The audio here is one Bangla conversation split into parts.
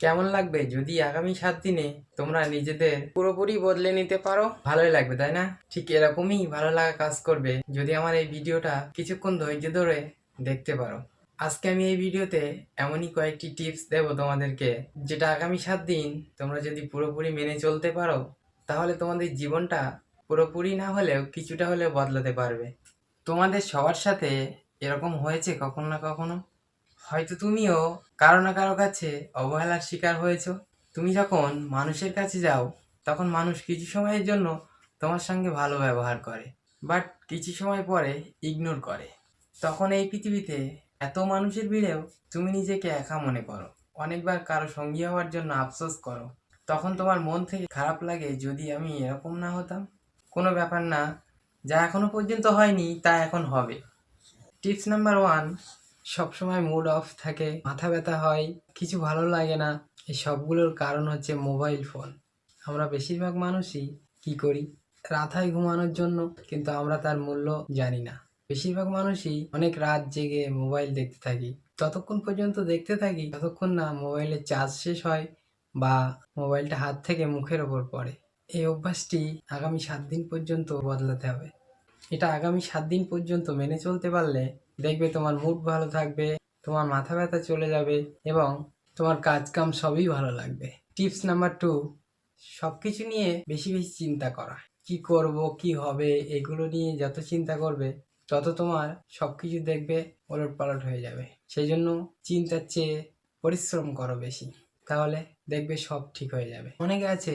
কেমন লাগবে? যদি আগামী সাত দিনে তোমরা নিজেদের পুরোপুরি বদলে নিতে পারো, ভালোই লাগবে, তাই না? ঠিক এরকমই ভালো লাগা কাজ করবে যদি আমার এই ভিডিওটা কিছুক্ষণ ধৈর্য ধরে দেখতে পারো। আজকে আমি এই ভিডিওতে এমনই কয়েকটি টিপস দেব তোমাদেরকে, যেটা আগামী সাত দিন তোমরা যদি পুরোপুরি মেনে চলতে পারো, তাহলে তোমাদের জীবনটা পুরোপুরি না হলেও কিছুটা হলেও বদলাতে পারবে। তোমাদের সবার সাথে এরকম হয়েছে কখনো না কখনো? হয়তো তুমিও কারও না কারও কাছে অবহেলার শিকার হয়েছো। তুমি যখন মানুষের কাছে যাও, তখন মানুষ কিছু সময়ের জন্য তোমার সঙ্গে ভালো ব্যবহার করে বাট কিছু সময় পরে ইগনোর করে। তখন এই পৃথিবীতে এত মানুষের ভিড়েও তুমি নিজেকে একা মনে করো। অনেকবার কারও সঙ্গী হওয়ার জন্য আফসোস করো। তখন তোমার মন থেকে খারাপ লাগে, যদি আমি এরকম না হতাম? কোনো ব্যাপার না, যা এখনও পর্যন্ত হয়নি, তা এখন হবে। টিপস নাম্বার ওয়ান সবসময় মুড অফ থাকে, মাথা ব্যথা হয়, কিছু ভালো লাগে না। এই সবগুলোর কারণ হচ্ছে মোবাইল ফোন আমরা বেশিরভাগ মানুষই কি করি? রাত হয় ঘুমানোর জন্য, কিন্তু আমরা তার মূল্য জানি না। বেশিরভাগ মানুষই অনেক রাত জেগে মোবাইল দেখতে থাকি। ততক্ষণ পর্যন্ত দেখতে থাকি, ততক্ষণ না মোবাইলের চার্জ শেষ হয় বা মোবাইলটা হাত থেকে মুখের ওপর পড়ে। এই অভ্যাসটি আগামী সাত দিন পর্যন্ত বদলাতে হবে। এটা আগামী সাত দিন পর্যন্ত মেনে চলতে পারলে দেখবে তোমার মুড ভালো থাকবে, তোমার মাথা ব্যথা চলে যাবে এবং তোমার কাজ কাম সবই ভালো লাগবে। টিপস নাম্বার টু সব কিছু নিয়ে বেশি বেশি চিন্তা করা। কি করব, কি হবে, এগুলো নিয়ে যত চিন্তা করবে, তত তোমার সব কিছু দেখবে ওলট পালট হয়ে যাবে। সেই জন্য চিন্তার চেয়ে পরিশ্রম করো বেশি, তাহলে দেখবে সব ঠিক হয়ে যাবে। অনেকে আছে,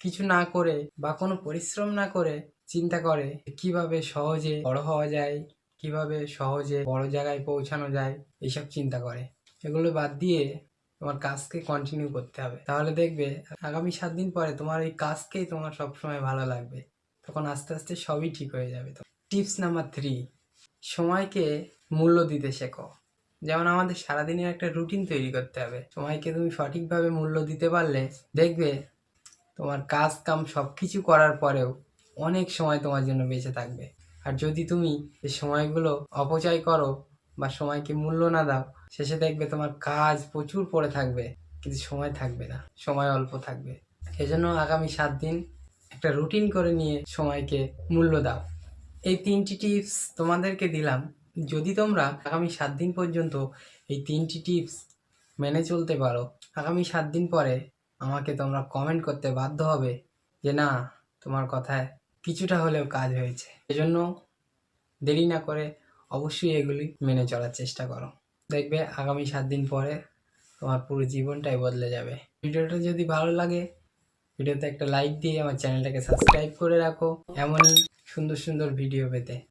কিছু না করে বা কোনো পরিশ্রম না করে চিন্তা করে কীভাবে সহজে বড় হওয়া যায় কীভাবে সহজে বড় জায়গায় পৌঁছানো যায় এইসব চিন্তা করে। এগুলো বাদ দিয়ে তোমার কাজকে কন্টিনিউ করতে হবে। তাহলে দেখবে, আগামী সাত দিন পরে তোমার এই কাজকেই তোমার সবসময় ভালো লাগবে। তখন আস্তে আস্তে সবই ঠিক হয়ে যাবে। তো টিপস নাম্বার থ্রি সময়কে মূল্য দিতে শেখো। যেমন আমাদের সারাদিনের একটা রুটিন তৈরি করতে হবে। সময়কে তুমি সঠিকভাবে মূল্য দিতে পারলে, দেখবে তোমার কাজ কাম সব কিছু করার পরেও অনেক সময় তোমার জন্য বেঁচে থাকবে। আর যদি তুমি এই সময়গুলো অপচয় করো বা সময়কে মূল্য না দাও, শেষে দেখবে তোমার কাজ প্রচুর পড়ে থাকবে, কিন্তু সময় থাকবে না, সময় অল্প থাকবে। সেজন্য আগামী সাত দিন একটা রুটিন করে নিয়ে সময়কে মূল্য দাও। এই তিনটি টিপস তোমাদেরকে দিলাম। যদি তোমরা আগামী সাত দিন পর্যন্ত এই তিনটি টিপস মেনে চলতে পারো, আগামী সাত দিন পরে আমাকে তোমরা কমেন্ট করতে বাধ্য হবে যে না, তোমার কথায় কিছুটা হলেও কাজ হয়েছে। এজন্য দেরি না করে অবশ্যই এগুলি মেনে চলার চেষ্টা করো। দেখবে আগামী সাত দিন পরে তোমার পুরো জীবনটাই বদলে যাবে। ভিডিওটা যদি ভালো লাগে, ভিডিওতে একটা লাইক দিয়ে আমার চ্যানেলটাকে সাবস্ক্রাইব করে রাখো। এমনই সুন্দর সুন্দর ভিডিও পেতে।